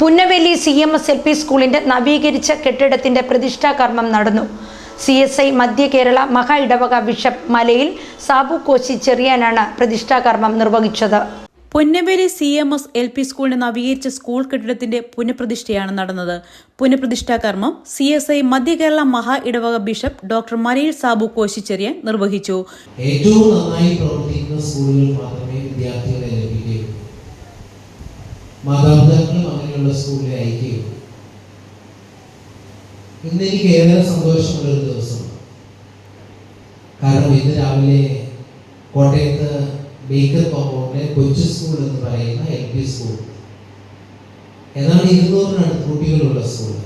Punnaveli C M S L P സ്കൂളിന്റെ നവീകരിച്ച കെട്ടിടത്തിന്റെ പ്രതിഷ്ഠാകർമ്മം നടന്നു. സി എസ് ഐ മധ്യ കേരള മഹാ ഇടവക ബിഷപ്പ് മലയിൽ സാബു കോശി ചെറിയാനാണ് പ്രതിഷ്ഠാകർമ്മം നിർവഹിച്ചത്. Punnaveli C M S L P സ്കൂളിന്റെ നവീകരിച്ച സ്കൂൾ കെട്ടിടത്തിന്റെ പുനഃപ്രതിഷ്ഠയാണ് നടന്നത്. പുനഃപ്രതിഷ്ഠാ കർമ്മം സി എസ് ഐ മധ്യ കേരള മഹാ ഇടവക ബിഷപ്പ് ഡോക്ടർ മലയിൽ സാബു കോശിച്ചെറിയാൻ നിർവഹിച്ചു. ഏറ്റവും നന്നായി പ്രവർത്തിക്കുന്ന സ്കൂളുകൾ മാത്രമേ വിദ്യാർത്ഥികളെ ലഭിക്കുകയുള്ളൂ മാതാപിതാക്കളും അങ്ങനെയുള്ള സ്കൂളിൽ അയക്കുകയുള്ളൂ ഇന്ന് എനിക്ക് ഏറെ സന്തോഷമുള്ള ഒരു ദിവസം. കാരണം ഇന്ന് രാവിലെ കോട്ടയത്ത് ബേക്കർ കോമ്പൗണ്ടിലെ കൊച്ചു സ്കൂൾ എന്ന് പറയുന്ന എൽ പി സ്കൂൾ. ഏതാണ്ട് ഇരുന്നൂറിനടുത്ത് കുട്ടികളുള്ള സ്കൂൾ.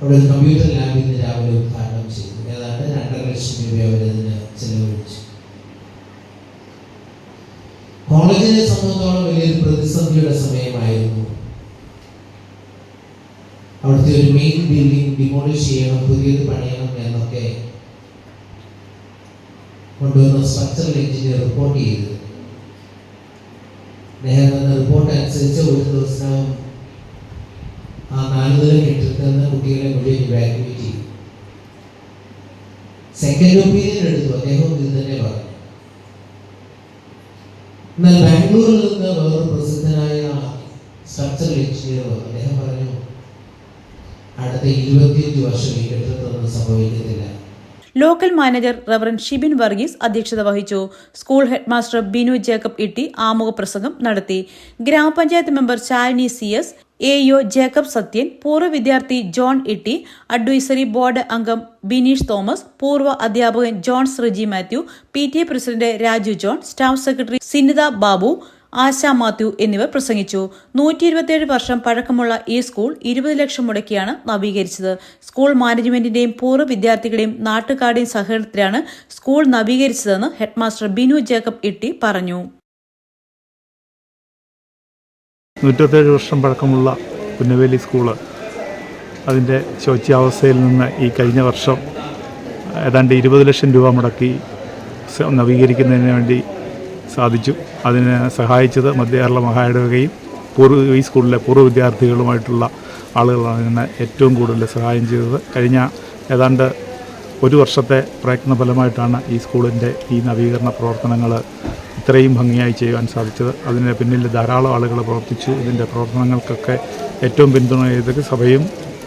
അവിടെ കമ്പ്യൂട്ടർ ലാബ് ഇന്ന് രാവിലെ ഉദ്ഘാടനം ചെയ്തു. ഏതാണ്ട് രണ്ടര ലക്ഷം രൂപ അവരതിന് ചെലവഴിച്ചു. കോളേജിനെ സംബന്ധിച്ചോളം വലിയൊരു പ്രതിസന്ധിയുടെ സമയമായിരുന്നു. അവിടുത്തെ ഒരു മെയിൻ ബിൽഡിംഗ് ഡിമോളിഷ് ചെയ്യണം പുതിയത് പണിയണം എന്നൊക്കെ കൊണ്ടുവന്ന സ്ട്രക്ചറൽ എഞ്ചിനീയർ റിപ്പോർട്ട് ചെയ്തത് അദ്ദേഹം എന്ന റിപ്പോർട്ട് അനുസരിച്ച് ഒരു ദിവസം ആ നാല് നില കെട്ടിടത്തിൽ നിന്ന് കുട്ടികളെ മുഴുവൻ ഇവാക്യുവേറ്റ് ചെയ്തു. സെക്കൻഡ് ഒപ്പീനിയൻ എടുത്തു അദ്ദേഹം ഇത് തന്നെ പറഞ്ഞു. എന്നാൽ ബാംഗ്ലൂരിൽ നിന്ന് വേറൊരു പ്രസിദ്ധനായ സ്ട്രക്ചറൽ എഞ്ചിനീയർ അദ്ദേഹം പറഞ്ഞു local manager reverend Shibin Varghese അധ്യക്ഷത വഹിച്ചു. School headmaster Binu Jacob Itty ആമുഖ പ്രസംഗം നടത്തി. Gram panchayat member Shalini C S A O Jacob Sathyan പൂർവ വിദ്യാർത്ഥി ജോൺ ഇട്ടി അഡ്വൈസറി ബോർഡ് അംഗം ബിനീഷ് തോമസ് പൂർവ അധ്യാപകൻ John Sreeji Mathew P T A president Raju John staff secretary Sinitha Babu Asha Mathew എന്നിവർ പ്രസംഗിച്ചു. നൂറ്റി ഇരുപത്തിയേഴ് വർഷം പഴക്കമുള്ള ഈ സ്കൂൾ ഇരുപത് ലക്ഷം മുടക്കിയാണ് നവീകരിച്ചത്. സ്കൂൾ മാനേജ്മെന്റിന്റെയും പൂർവ വിദ്യാർത്ഥികളുടെയും നാട്ടുകാരുടെയും സഹകരണത്തിലാണ് സ്കൂൾ നവീകരിച്ചതെന്ന് ഹെഡ്മാസ്റ്റർ ബിനു ജേക്കബ് ഇട്ടി പറഞ്ഞു. നൂറ്റത്തേഴ് വർഷം പഴക്കമുള്ള പുന്നവേലി സ്കൂൾ അതിന്റെ ശോച്യാവസ്ഥയിൽ നിന്ന് ഈ കഴിഞ്ഞ വർഷം ഏതാണ്ട് ഇരുപത് ലക്ഷം രൂപ മുടക്കി നവീകരിക്കുന്നതിന് വേണ്ടി സാധിച്ചു. അതിനെ സഹായിച്ചത് മധ്യകേരള മഹായിടവകയും പൂർവ ഈ സ്കൂളിലെ പൂർവ വിദ്യാർത്ഥികളുമായിട്ടുള്ള ആളുകളാണ് ഇതിനെ ഏറ്റവും കൂടുതൽ സഹായം ചെയ്തത്. കഴിഞ്ഞ ഏതാണ്ട് ഒരു വർഷത്തെ പ്രയത്ന ഫലമായിട്ടാണ് ഈ സ്കൂളിന്റെ ഈ നവീകരണ പ്രവർത്തനങ്ങൾ ഇത്രയും ഭംഗിയായി ചെയ്യുവാൻ സാധിച്ചത്. അതിന് പിന്നിൽ ധാരാളം ആളുകൾ പ്രവർത്തിച്ചു. ഇതിന്റെ പ്രവർത്തനങ്ങൾക്കൊക്കെ ഏറ്റവും പിന്തുണ ചെയ്തത് സഭയും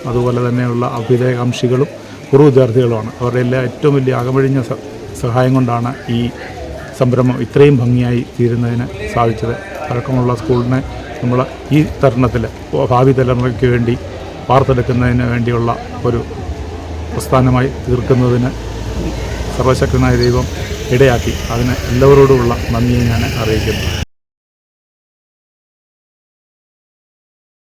അതുപോലെ തന്നെയുള്ള അഭ്യുദയകാംക്ഷികളും പൂർവ വിദ്യാർത്ഥികളുമാണ്. അവരുടെ എല്ലാം ഏറ്റവും വലിയ അകമഴിഞ്ഞ സഹായം കൊണ്ടാണ് ഈ സംരംഭം ഇത്രയും ഭംഗിയായി തീരുന്നതിന് സാധിച്ചത്. പഴക്കമുള്ള സ്കൂളിനെ നമ്മൾ ഈ തരുണത്തിൽ ഭാവി തലമുറയ്ക്ക് വേണ്ടി വാർത്തെടുക്കുന്നതിന് വേണ്ടിയുള്ള ഒരു പ്രസ്ഥാനമായി തീർക്കുന്നതിന് സർവശക്തനായ ദൈവം ഇടയാക്കി. അതിന് എല്ലാവരോടുമുള്ള നന്ദിയെ ഞാൻ അറിയിക്കുന്നു.